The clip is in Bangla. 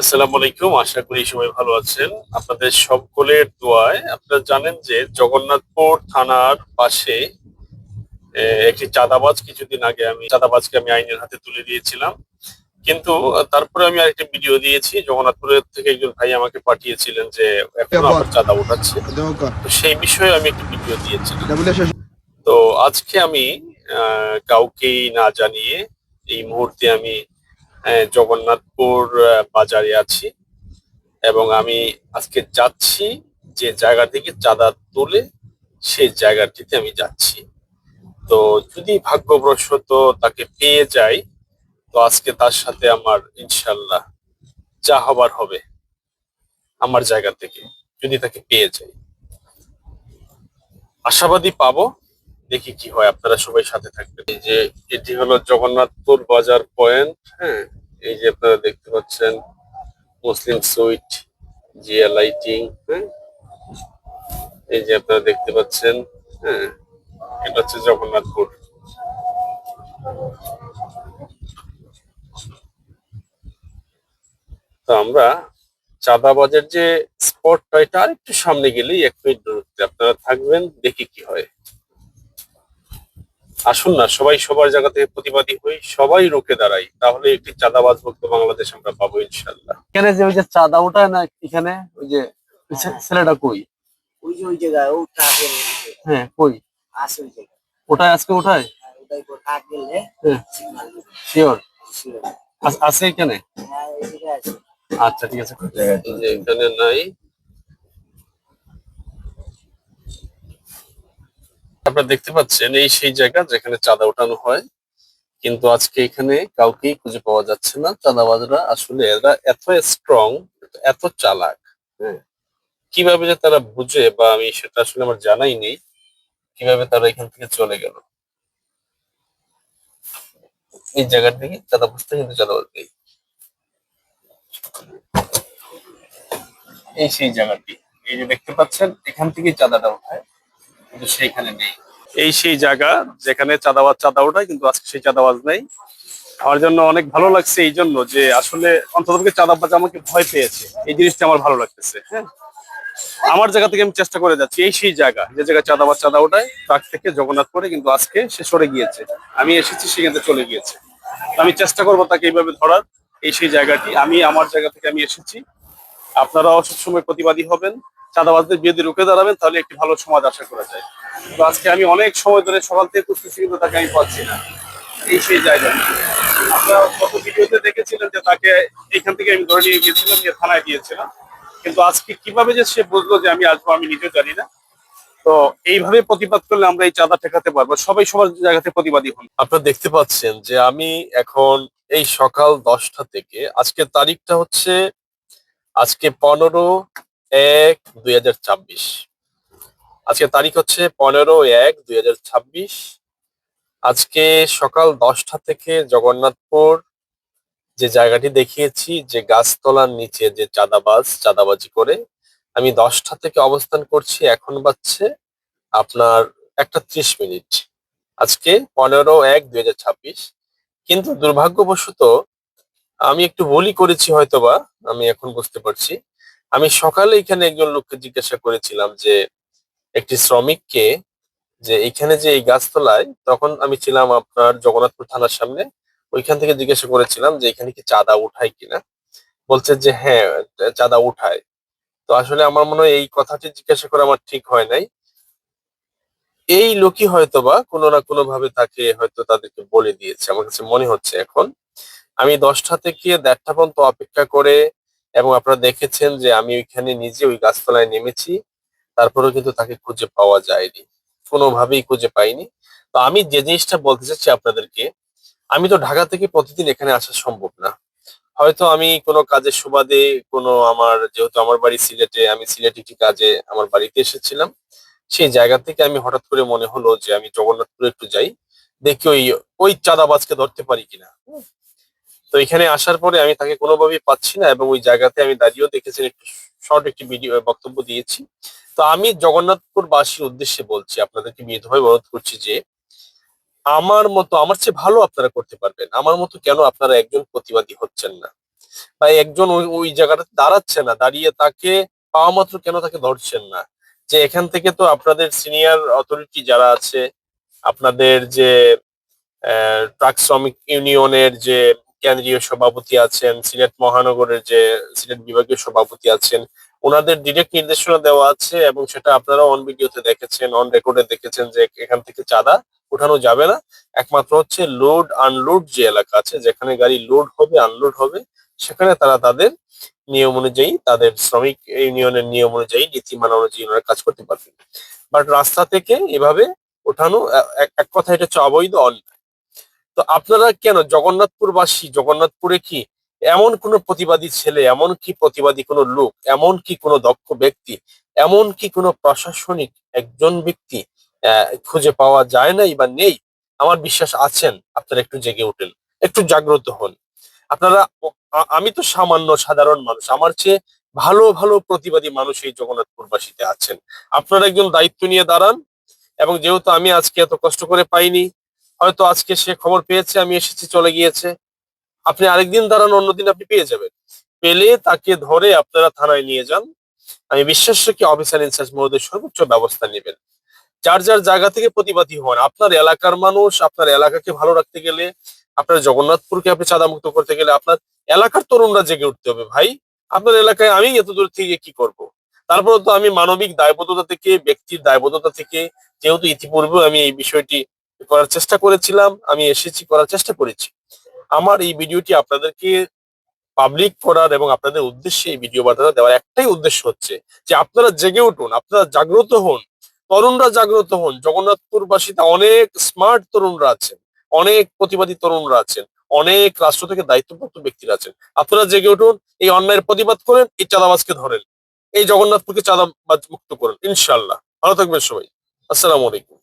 আসসালামু আলাইকুম আশা করি সবাই ভালো আছেন। আপনাদের সকলের দোয়ায় আপনারা জানেন যে জগন্নাথপুর থানার পাশে একটি চাঁদাবাজ কিছুদিন আগে আমি চাঁদাবাজকে আমি আইনের হাতে তুলে দিয়েছিলাম। কিন্তু তারপরে আমি আরেকটা ভিডিও দিয়েছি জগন্নাথপুরের থেকে একজন ভাই আমাকে পাঠিয়েছিলেন যে এখন আবার চাঁদা উঠাচ্ছে। তো সেই বিষয়ে আমি একটি ভিডিও দিয়েছিলাম। তো আজকে আমি আহ, কাউকেই না জানিয়ে এই মুহূর্তে আমি জগন্নাথপুর বাজারে আছি। এবং আমি আজকে যাচ্ছি যে জায়গা থেকে চাঁদা তুলে সেই জায়গাটিতে আমি যাচ্ছি। তো যদি ভাগ্যবশত তাকে পেয়ে যাই, তো আজকে তার সাথে আমার ইনশাল্লাহ যা হবার হবে আমার জায়গা থেকে, যদি তাকে পেয়ে যাই। আশাবাদী পাবো দেখি কি হয়, আপনারা সবাই সাথে থাকবেন। এই যে, এটি হলো জগন্নাথপুর বাজার পয়েন্ট হ্যাঁ? এই যে আপনারা দেখতে পাচ্ছেন, মুসলিম সুইট জিয়া লাইটিং হ্যাঁ? এই যে আপনারা দেখতে পাচ্ছেন হ্যাঁ? এটা হচ্ছে জগন্নাথপুর তো আমরা চাঁদাবাজের যে স্পটটা, এটা আরেকটু সামনে গেলেই এক মিনিট দূরত্বে। আপনারা থাকবেন, দেখি কি হয়। আসুন না সবাই সবার জায়গা থেকে প্রতিবাদী হই সবাই রুখে দাঁড়াই তাহলে একটি চাঁদাবাজ মুক্ত বাংলাদেশ আমরা পাবো ইনশাল্লাহ এখানে যে ওই যে চাঁদা ওঠায় না এখানে ওই যে ছেলেটা কই? ওই যে ওই জায়গায় ও হ্যাঁ কই? আছে ওই জায়গায়। আজকে ওঠায় ওটাই গেলে হ্যাঁ। শিওর। আছে এখানে? হ্যাঁ আচ্ছা ঠিক আছে। এখানে নাই। আপনারা দেখতে পাচ্ছেন এই সেই জায়গা যেখানে চাঁদা ওঠানো হয়। কিন্তু আজকে এখানে কাউকেই খুঁজে পাওয়া যাচ্ছে না। চাঁদাবাজরা আসলে এরা এত স্ট্রং এত চালাক হ্যাঁ। কীভাবে যে তারা বুঝে বা আমি সেটা আসলে আমার জানাই নেই। কীভাবে তারা এখান থেকে চলে গেল। এই জায়গার দিকে চাঁদা বুঝতে কিন্তু চাঁদাবাজ নেই। এই সেই জায়গাটি, এই যে দেখতে পাচ্ছেন, এখান থেকে চাঁদাটা ওঠায়। সেইখানে নেই। এই সেই জায়গা যেখানে চাঁদাবাজ চাঁদা ওঠায়, কিন্তু আজকে সেই চাঁদাবাজ নেই। আমার জন্য অনেক ভালো লাগছে এই জন্য যে আসলে অন্ততপক্ষে চাঁদাবাজ আমাকে ভয় পেয়েছে। এই জিনিসটা আমার ভালো লাগতেছে। হ্যাঁ আমার জায়গা থেকে আমি চেষ্টা করে যাচ্ছি, এই সেই জায়গা, যে জায়গায় চাঁদাবাজ চাঁদা ওঠায়, তার থেকে জগন্নাথপুরে কিন্তু আজকে সে সরে গিয়েছে। আমি এসেছি সেখান থেকে চলে গিয়েছে। আমি চেষ্টা করব তাকে এইভাবে ধরার, এই সেই জায়গাটি। আমি আমার জায়গা থেকে আমি এসেছি। আপনারাও সবসময় প্রতিবাদী হবেন। চাঁদাবাজদের বিরুদ্ধে রুখে দাঁড়াবেন, তাহলে একটি ভালো সমাজ আশা করা যায়। তো আজকে আমি অনেক সময় ধরে সকাল থেকে খুঁজতেছি, কিন্তু তাকে আমি পাচ্ছি না। এই সেই জায়গা। আপনারা গত ভিডিওতে দেখেছিলেন যে তাকে এইখান থেকে আমি ধরে নিয়ে গিয়েছিলাম যে থানায় দিয়েছিলাম। কিন্তু আজকে কীভাবে যে সে বুঝলো যে আমি আসব, আমি নিজেও জানি না। তো এইভাবে প্রতিবাদ করলে আমরা এই চাঁদা ঠেকাতে পারব। সবাই সবার জায়গাতে প্রতিবাদী হন। আপনারা দেখতে পাচ্ছেন যে আমি এখন এই সকাল দশটা থেকে, আজকের তারিখটা হচ্ছে আজকে পনেরো এক দুই হাজার ছাব্বিশ। আজকে তারিখ হচ্ছে পনেরো এক দুই হাজার ছাব্বিশ। আজকে সকাল দশটা থেকে জগন্নাথপুর যে জায়গাটি দেখিয়েছি, যে গাছতলার নিচে যে চাঁদাবাজ, চাঁদাবাজি করে, আমি দশটা থেকে অবস্থান করছি, এখন বাজছে আপনার একটা ত্রিশ মিনিট। আজকে পনেরো এক দুই হাজার ছাব্বিশ। কিন্তু দুর্ভাগ্যবশত আমি একটু ভুলই করেছি হয়তোবা, আমি এখন বুঝতে পারছি। আমি সকালে এখানে একজন লোককে জিজ্ঞাসা করেছিলাম যে, একটি শ্রমিককে যে এখানে যে এই গাছতলায়, তখন আমি ছিলাম আপনার জগন্নাথপুর থানার সামনে, ওইখান থেকে জিজ্ঞাসা করেছিলাম যে এখানে কি চাঁদা উঠায় কিনা? বলছে যে হ্যাঁ চাঁদা উঠায়। তো আসলে আমার মনে হয় এই কথাটি জিজ্ঞাসা করা আমার ঠিক হয় নাই। এই লোকই হয়তোবা কোনো না কোনো ভাবে তাকে হয়তো তাদেরকে বলে দিয়েছে, আমার কাছে মনে হচ্ছে এখন। আমি দশটা থেকে দেড়টা পর্যন্ত অপেক্ষা করে এবং আপনারা দেখেছেন যে আমি ওইখানে নিজে ওই গাছতলায় নেমেছি, তারপরেও কিন্তু তাকে খুঁজে পাওয়া যায়নি। কোনোভাবেই খুঁজে পাইনি। তো আমি যে জিনিসটা বলতে চাচ্ছি আপনাদেরকে, আমি তো ঢাকা থেকে প্রতিদিন এখানে আসা সম্ভব না। হয়তো আমি কোনো কাজের সুবাদে কোনো আমার, যেহেতু আমার বাড়ি সিলেটে, আমি সিলেট একটি কাজে আমার বাড়িতে এসেছিলাম, সেই জায়গা থেকে আমি হঠাৎ করে মনে হলো যে আমি জগন্নাথপুরে একটু যাই, দেখি ওই ওই চাঁদাবাজকে ধরতে পারি কিনা। তো এখানে আসার পরে আমি তাকে কোনোভাবেই পাচ্ছি না এবং ওই জায়গাতে আমি দাঁড়িয়েও দেখেছেন একটু শর্ট একটি ভিডিও বক্তব্য দিয়েছি। তো আমি জগন্নাথপুর বাসীর উদ্দেশ্যে বলছি, আপনাদেরকে বিধভাবে অনুরোধ করছি যে, আমার মতো, আমার চেয়ে ভালো আপনারা করতে পারবেন। আমার মতো কেন আপনারা একজন প্রতিবাদী হচ্ছেন না? বা একজন ওই ওই জায়গাটা দাঁড়াচ্ছে না, দাঁড়িয়ে তাকে পাওয়া মাত্র কেন তাকে ধরছেন না? যে এখান থেকে তো আপনাদের সিনিয়র অথরিটি যারা আছে, আপনাদের যে ট্রাক শ্রমিক ইউনিয়নের যে কেন্দ্রীয় সভাপতি আছেন, সিলেট মহানগরের যে সিলেট বিভাগীয় সভাপতি আছেন, ওনাদের ডিরেক্ট নির্দেশনা দেওয়া আছে এবং সেটা আপনারা অন ভিডিওতে দেখেছেন অন রেকর্ডে দেখেছেন যে এখান থেকে চাঁদা উঠানো যাবে না। একমাত্র হচ্ছে লোড আনলোড যে এলাকা আছে, যেখানে গাড়ি লোড হবে আনলোড হবে, সেখানে তারা তাদের নিয়ম অনুযায়ী, তাদের শ্রমিক ইউনিয়নের নিয়ম অনুযায়ী, নীতিমালা অনুযায়ী ওনারা কাজ করতে পারবেন। বাট রাস্তা থেকে এভাবে ওঠানো এক- কথা এটা হচ্ছে অবৈধ অন্যায়। তো আপনারা কেন জগন্নাথপুরবাসী, জগন্নাথপুরে কি এমন কোন প্রতিবাদী ছেলে, এমন কি প্রতিবাদী কোনো লোক, এমন কি কোনো দক্ষ ব্যক্তি, এমন কি কোনো প্রশাসনিক একজন ব্যক্তি খুঁজে পাওয়া যায় নাই বা নেই? আমার বিশ্বাস আছেন, আপনারা একটু জেগে উঠেন, একটু জাগ্রত হন। আপনারা আমি তো সামান্য সাধারণ মানুষ, আমার চেয়ে ভালো ভালো প্রতিবাদী মানুষ এই জগন্নাথপুরবাসীতে আছেন। আপনারা একজন দায়িত্ব নিয়ে দাঁড়ান, এবং যেহেতু আমি আজকে এত কষ্ট করে পাইনি হয়তো আজকে সে খবর পেয়েছে, আমি এসেছি, চলে গিয়েছে। আপনি আরেকদিন দাঁড়ান, অন্যদিন আপনি পেয়ে যাবেন। পেলে তাকে ধরে আপনারা থানায় নিয়ে যান। আমি বিশ্বাস রাখি অফিসার ইনচার্জ মহোদয় সর্বোচ্চ ব্যবস্থা নেবেন। যার যার জায়গা থেকে প্রতিবাদী হন, আপনার এলাকার মানুষ, আপনার এলাকাকে ভালো রাখতে গেলে, আপনার জগন্নাথপুরকে আপনি চাঁদামুক্ত করতে গেলে, আপনার এলাকার তরুণরা জেগে উঠতে হবে, ভাই। আপনার এলাকায় আমি এত দূর থেকে কি করব? তারপর তো আমি মানবিক দায়বদ্ধতা থেকে, ব্যক্তির দায়বদ্ধতা থেকে, যেহেতু ইতিপূর্বে আমি এই বিষয়টি করার চেষ্টা করেছিলাম, আমি এসেছি করার চেষ্টা করেছি। আমার এই ভিডিওটি আপনাদেরকে পাবলিক করার এবং আপনাদের উদ্দেশ্যে এই ভিডিও বার্তাটা দেওয়ার একটাই উদ্দেশ্য হচ্ছে যে আপনারা জেগে উঠুন, আপনারা জাগ্রত হন, তরুণরা জাগ্রত হন। জগন্নাথপুরবাসীতে অনেক স্মার্ট তরুণরা আছেন, অনেক প্রতিবাদী তরুণরা আছেন, অনেক রাষ্ট্র থেকে দায়িত্বপ্রাপ্ত ব্যক্তিরা আছেন। আপনারা জেগে উঠুন, এই অন্যায়ের প্রতিবাদ করেন, এই চাঁদাবাজকে ধরেন, এই জগন্নাথপুরকে চাঁদাবাজ মুক্ত করেন ইনশাল্লাহ ভালো থাকবেন সবাই। আসসালামু আলাইকুম।